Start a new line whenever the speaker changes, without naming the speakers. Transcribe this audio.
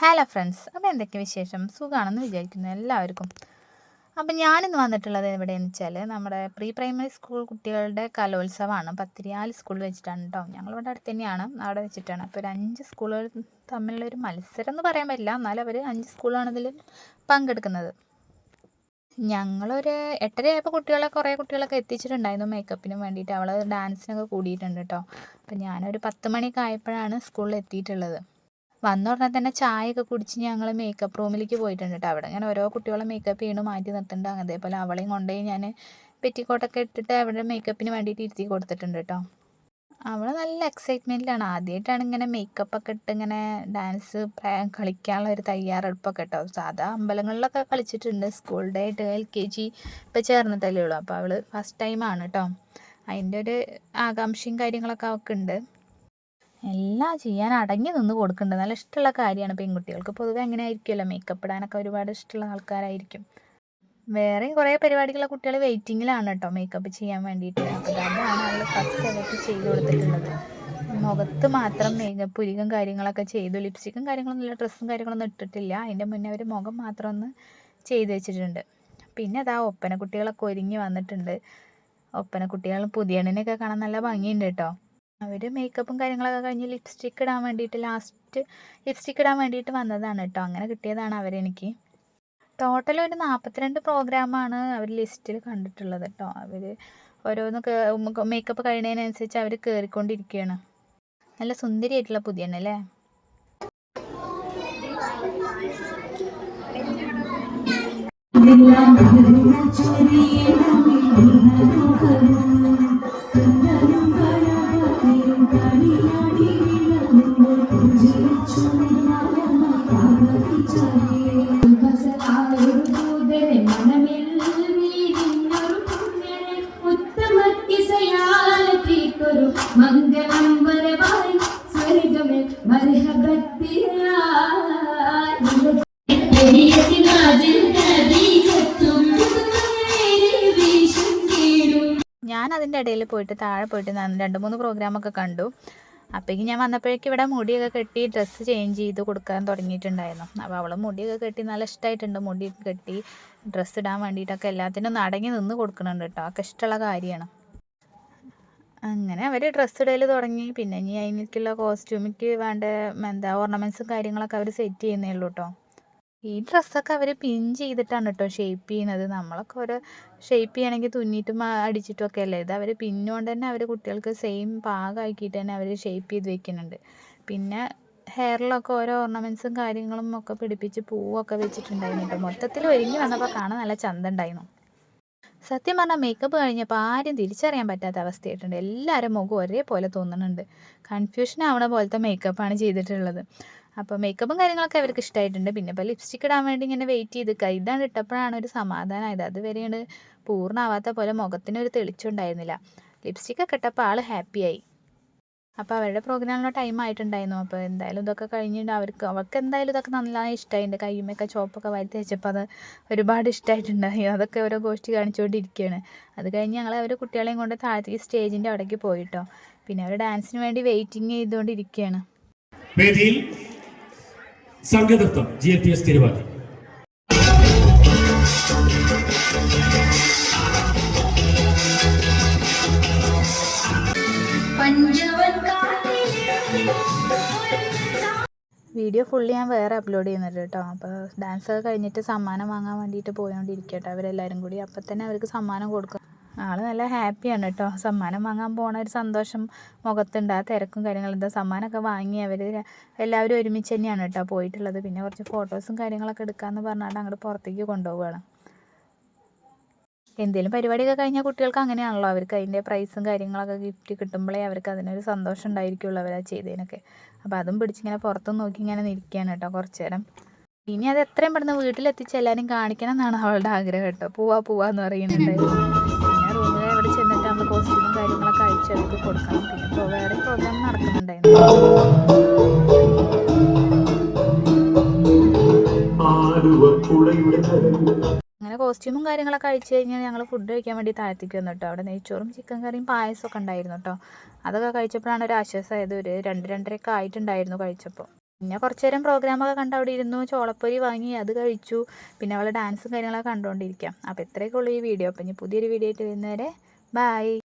Hello friends അപ്പോൾ എന്തൊക്കെ വിശേഷം? സുഖമാണെന്ന് വിചാരിക്കുന്നു എല്ലാവർക്കും. അപ്പം ഞാനിന്ന് വന്നിട്ടുള്ളത് എവിടെയെന്ന് വെച്ചാൽ നമ്മുടെ പ്രീ പ്രൈമറി സ്കൂൾ കുട്ടികളുടെ കലോത്സവമാണ്. പത്തിരിയാൽ സ്കൂൾ വെച്ചിട്ടാണ് കേട്ടോ ഞങ്ങളിവിടെ അടുത്ത് തന്നെയാണ് അവിടെ വെച്ചിട്ടാണ്. അപ്പോൾ ഒരു അഞ്ച് സ്കൂളുകൾ തമ്മിലുള്ളൊരു മത്സരം എന്ന് പറയാൻ പറ്റില്ല. എന്നാലും അവർ അഞ്ച് സ്കൂളാണ് ഇതിൽ പങ്കെടുക്കുന്നത്. ഞങ്ങളൊരു എട്ടരയായപ്പോൾ കുട്ടികളെ കുറേ കുട്ടികളൊക്കെ എത്തിച്ചിട്ടുണ്ടായിരുന്നു മേക്കപ്പിനും വേണ്ടിയിട്ട്. അവൾ ഡാൻസിനൊക്കെ കൂടിയിട്ടുണ്ട് കേട്ടോ അപ്പം ഞാനൊരു പത്ത് മണിയൊക്കെ ആയപ്പോഴാണ് സ്കൂളിൽ എത്തിയിട്ടുള്ളത്. വന്ന ഉടനെ തന്നെ ചായയൊക്കെ കുടിച്ച് ഞങ്ങൾ മേക്കപ്പ് റൂമിലേക്ക് പോയിട്ടുണ്ട് കേട്ടോ അവിടെ ഇങ്ങനെ ഓരോ കുട്ടികളെ മേക്കപ്പ് ചെയ്യണം മാറ്റി നിർത്തുന്നുണ്ട് അതേപോലെ അവളെയും കൊണ്ടുപോയി ഞാൻ പെറ്റിക്കോട്ടൊക്കെ ഇട്ടിട്ട് അവിടെ മേക്കപ്പിന് വേണ്ടിയിട്ട് ഇരുത്തി കൊടുത്തിട്ടുണ്ട് കേട്ടോ അവൾ നല്ല എക്സൈറ്റ്മെന്റിലാണ് ആദ്യമായിട്ടാണ് ഇങ്ങനെ മേക്കപ്പ് ഒക്കെ ഇട്ട് ഇങ്ങനെ ഡാൻസ് കളിക്കാനുള്ള ഒരു തയ്യാറെടുപ്പൊക്കെ കേട്ടോ സാധാ അമ്പലങ്ങളിലൊക്കെ കളിച്ചിട്ടുണ്ട്. സ്കൂൾ ഡേ ആയിട്ട് എൽ കെ ജി ഇപ്പോൾ ചേർന്നിട്ടല്ലേ ഉള്ളൂ. അപ്പോൾ അവൾ ഫസ്റ്റ് ടൈമാണ് കേട്ടോ അതിന്റെ ഒരു ആകാംക്ഷയും കാര്യങ്ങളൊക്കെ അവൾക്ക് ഉണ്ട്. എല്ലാം ചെയ്യാൻ അടങ്ങി നിന്ന് കൊടുക്കേണ്ടത് നല്ല ഇഷ്ടമുള്ള കാര്യമാണ് പെൺകുട്ടികൾക്ക്. പൊതുവെ അങ്ങനെ ആയിരിക്കുമല്ലോ മേക്കപ്പ് ഇടാനൊക്കെ ഒരുപാട് ഇഷ്ടമുള്ള ആൾക്കാരായിരിക്കും. വേറെ കുറേ പരിപാടികളെ കുട്ടികൾ വെയിറ്റിങ്ങിലാണ് കേട്ടോ മേക്കപ്പ് ചെയ്യാൻ വേണ്ടിയിട്ട്. അപ്പോൾ അതാണ് അവൾ ഫസ്റ്റ് അവർക്ക് ചെയ്ത് കൊടുത്തിട്ടുള്ളത്. മുഖത്ത് മാത്രം മേക്കപ്പ് പുരികം കാര്യങ്ങളൊക്കെ ചെയ്തു. ലിപ്സ്റ്റിക്കും കാര്യങ്ങളൊന്നും ഡ്രസ്സും കാര്യങ്ങളൊന്നും ഇട്ടിട്ടില്ല. അതിന്റെ മുന്നേ അവർ മുഖം മാത്രം ഒന്ന് ചെയ്ത് വെച്ചിട്ടുണ്ട്. പിന്നെ അതാ ഒപ്പന കുട്ടികളൊക്കെ ഒരുങ്ങി വന്നിട്ടുണ്ട്. ഒപ്പന കുട്ടികൾ പുതിയണ്ണിനെയൊക്കെ കാണാൻ നല്ല ഭംഗിയുണ്ട് കേട്ടോ അവർ മേക്കപ്പും കാര്യങ്ങളൊക്കെ കഴിഞ്ഞ് ലിപ്സ്റ്റിക്ക് ഇടാൻ വേണ്ടിയിട്ട് ലാസ്റ്റ് ലിപ്സ്റ്റിക്ക് ഇടാൻ വേണ്ടിയിട്ട് വന്നതാണ് കേട്ടോ അങ്ങനെ കിട്ടിയതാണ് അവരെനിക്ക് ടോട്ടൽ ഒരു നാൽപ്പത്തിരണ്ട് പ്രോഗ്രാമാണ് അവർ ലിസ്റ്റിൽ കണ്ടിട്ടുള്ളത് കേട്ടോ അവർ ഓരോന്ന് മേക്കപ്പ് കഴിയുന്നതിനനുസരിച്ച് അവർ കയറിക്കൊണ്ടിരിക്കുകയാണ് നല്ല സുന്ദരിയായിട്ടുള്ള പുതിയ അല്ലേ?
മംഗളം
അതിന്റെ ഇടയിൽ പോയിട്ട് താഴെ പോയിട്ട് രണ്ട് മൂന്ന് പ്രോഗ്രാമൊക്കെ കണ്ടു. അപ്പോഴേക്കും ഞാൻ വന്നപ്പോഴേക്കും ഇവിടെ മുടിയൊക്കെ കെട്ടി ഡ്രസ്സ് ചേഞ്ച് ചെയ്ത് കൊടുക്കാൻ തുടങ്ങിയിട്ടുണ്ടായിരുന്നു. അപ്പോൾ അവൾ മുടിയൊക്കെ കെട്ടി നല്ല ഇഷ്ടമായിട്ടുണ്ട് മുടിയൊക്കെ കെട്ടി ഡ്രസ്സ് ഇടാൻ വേണ്ടിയിട്ടൊക്കെ എല്ലാത്തിനും നടങ്ങി നിന്ന് കൊടുക്കുന്നുണ്ട് കേട്ടോ ഒക്കെ ഇഷ്ടമുള്ള കാര്യമാണ്. അങ്ങനെ അവർ ഡ്രസ്സ് ഇടയിൽ തുടങ്ങി. പിന്നെ ഇനി അതിനുള്ള കോസ്റ്റ്യൂമിക്ക് വേണ്ട എന്താ ഓർണമെന്റ്സും കാര്യങ്ങളൊക്കെ അവർ സെറ്റ് ചെയ്യുന്നേ ഉള്ളൂ കേട്ടോ ഈ ഡ്രസ്സൊക്കെ അവർ പിൻ ചെയ്തിട്ടാണ് കേട്ടോ ഷേപ്പ് ചെയ്യുന്നത് നമ്മളൊക്കെ ഓരോ ഷേപ്പ് ചെയ്യണമെങ്കിൽ തുന്നിയിട്ടും അടിച്ചിട്ടും ഒക്കെ അല്ലേ? ഇത് അവർ പിന്നുകൊണ്ട് തന്നെ അവർ കുട്ടികൾക്ക് സെയിം പാകമാക്കിയിട്ട് തന്നെ അവർ ഷേപ്പ് ചെയ്ത് വെക്കുന്നുണ്ട്. പിന്നെ ഹെയറിലൊക്കെ ഓരോ ഓർണമെന്റ്സും കാര്യങ്ങളും ഒക്കെ പിടിപ്പിച്ച് പൂവൊക്കെ വെച്ചിട്ടുണ്ടായിരുന്നു കേട്ടോ. മൊത്തത്തിൽ ഒരുങ്ങി വന്നപ്പോൾ കാണാൻ നല്ല ചന്തണ്ടായിരുന്നു സത്യം പറഞ്ഞാൽ മേക്കപ്പ് കഴിഞ്ഞപ്പോൾ ആരും തിരിച്ചറിയാൻ പറ്റാത്ത അവസ്ഥയായിട്ടുണ്ട്. എല്ലാവരും മുഖം ഒരേപോലെ തോന്നുന്നുണ്ട്. കൺഫ്യൂഷൻ ആവണ പോലത്തെ മേക്കപ്പാണ് ചെയ്തിട്ടുള്ളത്. അപ്പോൾ മേക്കപ്പും കാര്യങ്ങളൊക്കെ അവർക്ക് ഇഷ്ടമായിട്ടുണ്ട് പിന്നെ ഇപ്പോൾ ലിപ്സ്റ്റിക് ഇടാൻ വേണ്ടി ഇങ്ങനെ വെയിറ്റ് ചെയ്ത് ഇതാണ് ഇട്ടപ്പോഴാണ് ഒരു സമാധാനമായത് അതുവരെയാണ് പൂർണമാവാത്ത പോലെ മുഖത്തിന് ഒരു തെളിച്ചുണ്ടായിരുന്നില്ല ലിപ്സ്റ്റിക് ഒക്കെ ഇട്ടപ്പോൾ ആൾ ഹാപ്പിയായി അപ്പോൾ അവരുടെ പ്രോഗ്രാമിനുള്ള ടൈം ആയിട്ടുണ്ടായിരുന്നു. അപ്പോൾ എന്തായാലും ഇതൊക്കെ കഴിഞ്ഞിട്ട് അവർക്ക് അവർക്ക് എന്തായാലും ഇതൊക്കെ നന്നായി ഇഷ്ടമായിട്ടുണ്ട് കയ്യുമൊക്കെ ചോപ്പൊക്കെ വരുത്തി വെച്ചപ്പോൾ അത് ഒരുപാട് ഇഷ്ടമായിട്ടുണ്ടായി അതൊക്കെ ഓരോ ഗോഷ്ടി കാണിച്ചുകൊണ്ടിരിക്കുകയാണ് അത് കഴിഞ്ഞ് ഞങ്ങൾ അവർ കുട്ടികളെയും കൊണ്ട് താഴത്തേക്ക് സ്റ്റേജിന്റെ അവിടേക്ക് പോയിട്ടോ. പിന്നെ അവർ ഡാൻസിന് വേണ്ടി വെയിറ്റിംഗ് ചെയ്തുകൊണ്ടിരിക്കുകയാണ്
വേദിയിൽ സംഘനൃത്തം ജി എൽ പി എസ് തിരുവാതി.
വീഡിയോ ഫുള്ള് ഞാൻ വേറെ അപ്ലോഡ് ചെയ്യുന്നുണ്ട് കേട്ടോ. അപ്പോൾ ഡാൻസ് ഒക്കെ കഴിഞ്ഞിട്ട് സമ്മാനം വാങ്ങാൻ വേണ്ടിയിട്ട് പോയോണ്ടിരിക്കട്ടെ അവരെല്ലാവരും കൂടി. അപ്പം തന്നെ അവർക്ക് സമ്മാനം കൊടുക്കും. ആൾ നല്ല ഹാപ്പിയാണ് കേട്ടോ സമ്മാനം വാങ്ങാൻ പോണ ഒരു സന്തോഷം മുഖത്തുണ്ട്. ആ തിരക്കും കാര്യങ്ങളും എന്താ സമ്മാനമൊക്കെ വാങ്ങി അവർ എല്ലാവരും ഒരുമിച്ച് തന്നെയാണ് കേട്ടോ പോയിട്ടുള്ളത്. പിന്നെ കുറച്ച് ഫോട്ടോസും കാര്യങ്ങളൊക്കെ എടുക്കാമെന്ന് പറഞ്ഞാൽ അങ്ങോട്ട് പുറത്തേക്ക് കൊണ്ടുപോവുകയാണ് എന്തെങ്കിലും പരിപാടിയൊക്കെ കഴിഞ്ഞാൽ കുട്ടികൾക്ക് അങ്ങനെയാണല്ലോ. അവർക്ക് അതിന്റെ പ്രൈസും കാര്യങ്ങളൊക്കെ ഗിഫ്റ്റ് കിട്ടുമ്പോഴേ അവർക്ക് അതിനൊരു സന്തോഷം ഉണ്ടായിരിക്കുള്ളൂ അവരാ ചെയ്തതിനൊക്കെ അപ്പോൾ അതും പിടിച്ചിങ്ങനെ പുറത്തും നോക്കി ഇങ്ങനെ നിൽക്കുകയാണ് കേട്ടോ കുറച്ച് നേരം. ഇനി അത് എത്രയും പെട്ടെന്ന് വീട്ടിലെത്തിച്ച് എല്ലാവരും കാണിക്കണം എന്നാണ് അവളുടെ ആഗ്രഹം കേട്ടോ പോവാ പോവാന്ന് പറയുന്നുണ്ടായിരുന്നു. നമ്മൾ കോസ്റ്റ്യൂമും കാര്യങ്ങളൊക്കെ അയച്ചവർക്ക് കൊടുക്കണം. പിന്നെ ഇപ്പോൾ വേറെ പ്രോഗ്രാം നടക്കുന്നുണ്ടായിരുന്നു. അങ്ങനെ കോസ്റ്റ്യൂമും കാര്യങ്ങളൊക്കെ അഴിച്ചു കഴിഞ്ഞാൽ ഞങ്ങൾ ഫുഡ് കഴിക്കാൻ വേണ്ടി താഴത്തേക്ക് വന്നു കേട്ടോ അവിടെ നെയ്ച്ചോറും ചിക്കൻ കറിയും പായസമൊക്കെ ഉണ്ടായിരുന്നു കേട്ടോ അതൊക്കെ കഴിച്ചപ്പോഴാണ് ഒരു ആശ്വാസമായത് ഒരു രണ്ട് രണ്ടരയൊക്കെ ആയിട്ടുണ്ടായിരുന്നു കഴിച്ചപ്പോൾ പിന്നെ കുറച്ച് നേരം പ്രോഗ്രാമൊക്കെ കണ്ട് അവിടെ ഇരുന്നു. ചോളപ്പൊരി വാങ്ങി അത് കഴിച്ചു. പിന്നെ അവളെ ഡാൻസും കാര്യങ്ങളൊക്കെ കണ്ടുകൊണ്ടിരിക്കാം അപ്പോൾ ഇത്രയൊക്കെ ഉള്ളൂ ഈ വീഡിയോ അപ്പം ഇനി പുതിയൊരു വീഡിയോ ആയിട്ട് വരുന്നവരെ Bye!